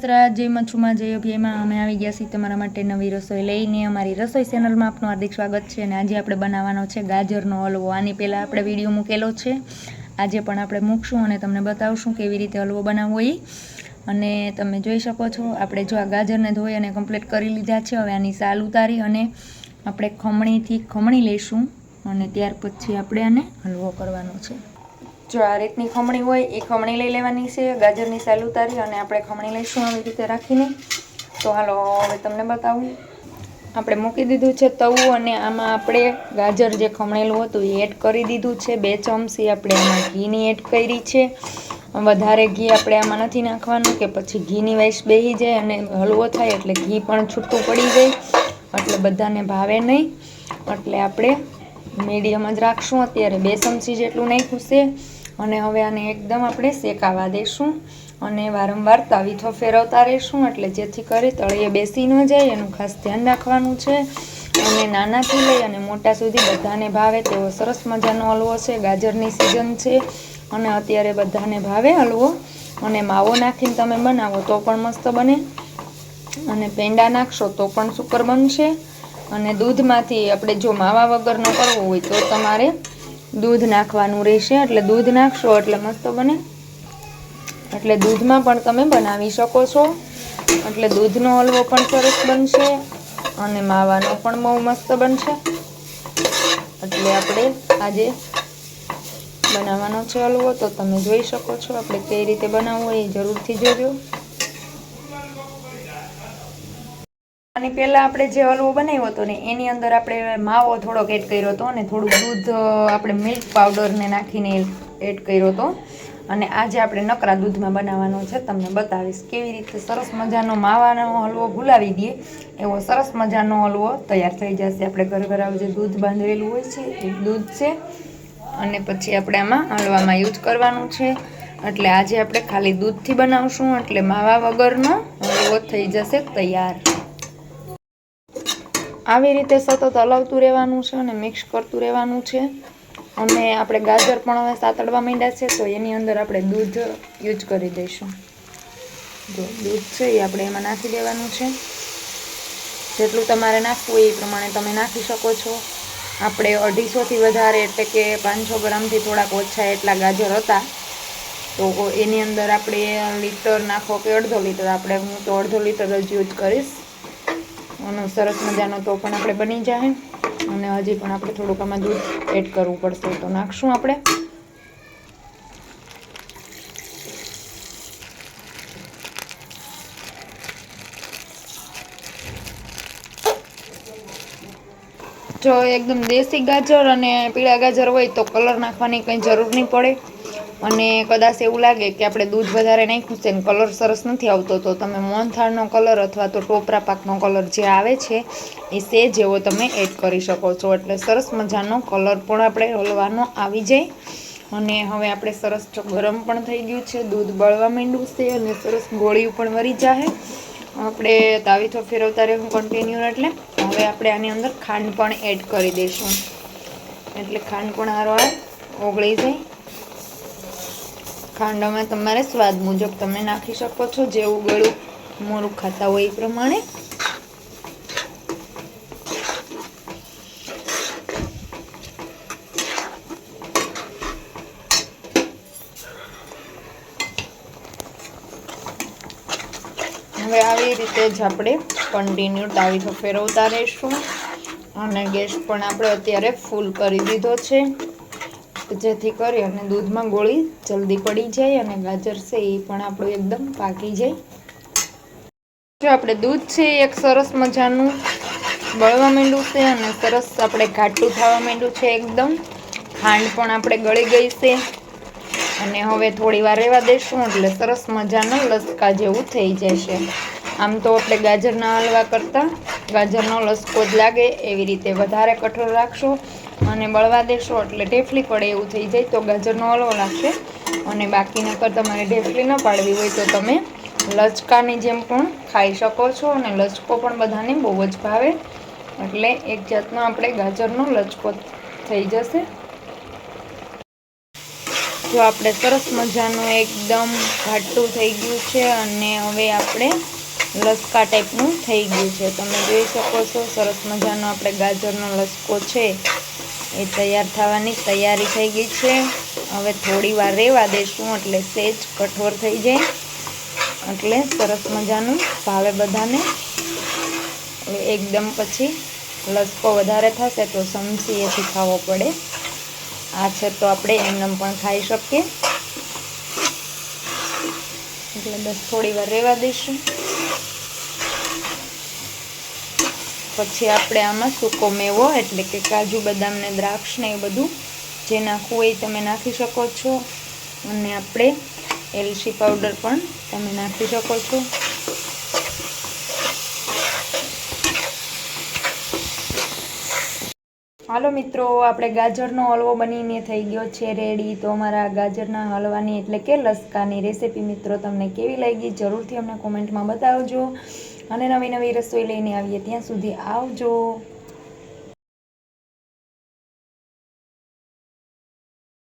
જય મચ્છુમાં જય અભ્યયમાં અમે આવી ગયા છીએ તમારા માટે નવી રસોઈ લઈને. અમારી રસોઈ ચેનલમાં આપનું હાર્દિક સ્વાગત છે અને આજે આપણે બનાવવાનો છે ગાજરનો હલવો. આની પહેલાં આપણે વીડિયો મૂકેલો છે. આજે પણ આપણે મૂકશું અને તમને બતાવશું કેવી રીતે હલવો બનાવવો એ અને તમે જોઈ શકો છો, આપણે જો આ ગાજરને ધોઈ અને કમ્પ્લીટ કરી લીધા છે, હવે આની સાલ ઉતારી અને આપણે ખમણીથી ખમણી લઈશું અને ત્યાર પછી આપણે આને હલવો કરવાનો છે. જો આ રીતની ખમણી હોય, એ ખમણી લઈ લેવાની છે, ગાજરની સાલ ઉતારી અને આપણે ખમણી લઈશું આવી રીતે રાખીને. તો હાલો, હવે તમને બતાવું. આપણે મૂકી દીધું છે તવું અને આમાં આપણે ગાજર જે ખમણેલું હતું એ એડ કરી દીધું છે. બે ચમચી આપણે આમાં ઘીની એડ કરી છે. વધારે ઘી આપણે આમાં નથી નાખવાનું કે પછી ઘીની વાઈસ બેસી જાય અને હલવો થાય એટલે ઘી પણ છૂટું પડી જાય. એટલે બધાને ભાવે નહીં. એટલે આપણે મીડિયમ જ રાખશું. અત્યારે બે ચમચી જેટલું નાખ્યું છે. અને હવે આને એકદમ આપણે શેકાવા દઈશું અને વારંવાર તાવીથો ફેરવતા રહીશું એટલે જેથી કરી તળિયે બેસી ન જાય, એનું ખાસ ધ્યાન રાખવાનું છે. અને નાનાથી લઈ અને મોટા સુધી બધાને ભાવે તેવો સરસ મજાનો હલવો છે. ગાજરની સિઝન છે અને અત્યારે બધાને ભાવે હલવો. અને માવો નાખીને તમે બનાવો તો પણ મસ્ત બને. અને પેંડા નાખશો તો પણ સુપર બનશે. અને દૂધમાંથી આપણે જો માવા વગરનો કરવો હોય તો તમારે દૂધ નાખવાનું રહેશે, એટલે દૂધ નાખશો, એટલે મસ્ત બને. એટલે દૂધમાં પણ તમે બનાવી શકો છો. એટલે દૂધનો હલવો પણ સરસ બનશે અને માવાનો પણ બહુ મસ્ત બનશે. એટલે આપણે આજે બનાવવાનો છે હલવો, તો તમે જોઈ શકો છો આપણે કઈ રીતે બનાવવો એ જરૂરથી જોજો. આની પહેલાં આપણે જે હલવો બનાવ્યો હતો ને, એની અંદર આપણે માવો થોડોક એડ કર્યો હતો અને થોડું દૂધ આપણે મિલ્ક પાવડરને નાખીને એડ કર્યો હતો. અને આજે આપણે નકરા દૂધમાં બનાવવાનો છે, તમને બતાવીશ. કેવી રીતે સરસ મજાનો માવાનો હલવો ભૂલાવી દઈએ, એવો સરસ મજાનો હલવો તૈયાર થઈ જશે. આપણે ઘર ઘર જે દૂધ બાંધેલું હોય છે, એ દૂધ છે. અને પછી આપણે આમાં હલવામાં યુઝ કરવાનું છે. એટલે આજે આપણે ખાલી દૂધથી બનાવશું, એટલે માવા વગરનો હલવો થઈ જશે તૈયાર. આવી રીતે સતત હલાવતું રહેવાનું છે અને મિક્સ કરતું રહેવાનું છે. અને આપણે ગાજર પણ હવે સાતડવા માંડ્યા છે, તો એની અંદર આપણે દૂધ યુઝ કરી દઈશું. જો દૂધ છે એ આપણે એમાં નાખી દેવાનું છે. જેટલું તમારે નાખવું એ પ્રમાણે તમે નાખી શકો છો. આપણે અઢીસોથી વધારે એટલે કે પાંચસો ગ્રામથી થોડાક ઓછા એટલા ગાજર હતા. તો એની અંદર આપણે લીટર નાખો કે અડધો લીટર, આપણે હું તો અડધો લીટર જ યુઝ કરીશ. અને સરસ મજાનો તો પણ આપણે બની જાય અને હજી પણ આપણે થોડુંક આમાં દૂધ એડ કરવું પડશે તો નાખશું આપણે. જો એકદમ દેશી ગાજર અને પીળા ગાજર હોય તો કલર નાખવાની કંઈ જરૂર નહીં પડે. અને કદાચ એવું લાગે કે આપણે દૂધ વધારે નાખ્યું છે ને કલર સરસ નથી આવતો, તો તમે મોનથાળનો કલર અથવા તો ટોપરા પાકનો કલર જે આવે છે, એ સે જેવો તમે એડ કરી શકો છો. એટલે સરસ મજાનો કલર પણ આપણે હલવાનો આવી જાય. અને હવે આપણે સરસ ગરમ પણ થઈ ગયું છે, દૂધ બળવા માંડ્યું છે અને સરસ ગોળીયું પણ વરી જાય આપણે તાવીથો ફેરવતા રહેવું કન્ટિન્યુ એટલે. હવે આપણે આની અંદર ખાંડ પણ એડ કરી દઈશું. એટલે ખાંડ પણ હારો ઓગળી જાય. ખાંડમાં તમારે સ્વાદ મુજબ તમે નાખી શકો છો. જેવું ગળું મોરું ખાતા હોય એ પ્રમાણે. હવે આવી રીતે જ આપણે કન્ટિન્યુ તાવીથો ફેરવતા રહીશું અને ગેસ પણ આપણે અત્યારે ફૂલ કરી દીધો છે. જેથી કરી અને દૂધમાં ગોળી જલ્દી પડી જાય અને ગાજર છે એ પણ આપણું એકદમ પાકી જાય. જો આપણે દૂધ છે એક સરસ મજાનું બળવા માંડ્યું છે અને સરસ આપણે ઘાટું થવા માંડ્યું છે એકદમ. ખાંડ પણ આપણે ગળી ગઈ છે. અને હવે થોડી વાર રહેવા દઈશું એટલે સરસ મજાનો લસકા જેવું થઈ જશે. આમ તો આપણે ગાજરના હલવા કરતાં ગાજરનો લસકો જ લાગે એવી રીતે વધારે કઠોર રાખશો. અને બળવા દેશો એટલે ઢેફલી પડે એવું થઈ જાય તો ગાજરનો હલવો લાગશે. અને બાકી નકર તમારે ઢેફલી ન પાડવી હોય તો તમે લચકાની જેમ પણ ખાઈ શકો છો અને લચકો પણ બધાને બહુ જ ભાવે. એટલે એક જાતનો આપણે ગાજરનો લચકો થઈ જશે. જો આપણે સરસ મજાનું એકદમ ઘાટું થઈ ગયું છે અને હવે આપણે લસકા ટાઈપનું થઈ ગયું છે. તમે જોઈ શકો છો સરસ મજાનો આપણે ગાજરનો લસકો છે. એ તૈયાર થવાની તૈયારી થઈ ગઈ છે. હવે થોડી વાર રહેવા દઈશું એટલે સેજ કઠોર થઈ જાય. એટલે સરસ મજાનું ભાવે બધાને. એકદમ પછી લસકો વધારે થશે તો સમસી એથી ખાવો પડે. આ છે તો આપણે એમનેમ પણ ખાઈ શકીએ. એટલે બસ થોડી વાર રહેવા દઈશું. પછી આપણે આમાં સૂકો મેવો, એટલે કે કાજુ, બદામ ને દ્રાક્ષ ને એ બધું, જે નાખવું એ તમે નાખી શકો છો. અને આપણે એલચી પાવડર પણ તમે નાખી શકો છો. હાલો મિત્રો, આપણે ગાજરનો હલવો બનીને થઈ ગયો છે રેડી તો અમારા ગાજરના હલવાની એટલે કે લસકાની રેસીપી મિત્રો તમને કેવી લાગી જરૂરથી અમને કોમેન્ટમાં બતાવજો. અને નવી નવી રસોઈ લઈને આવીએ ત્યાં સુધી આવજો.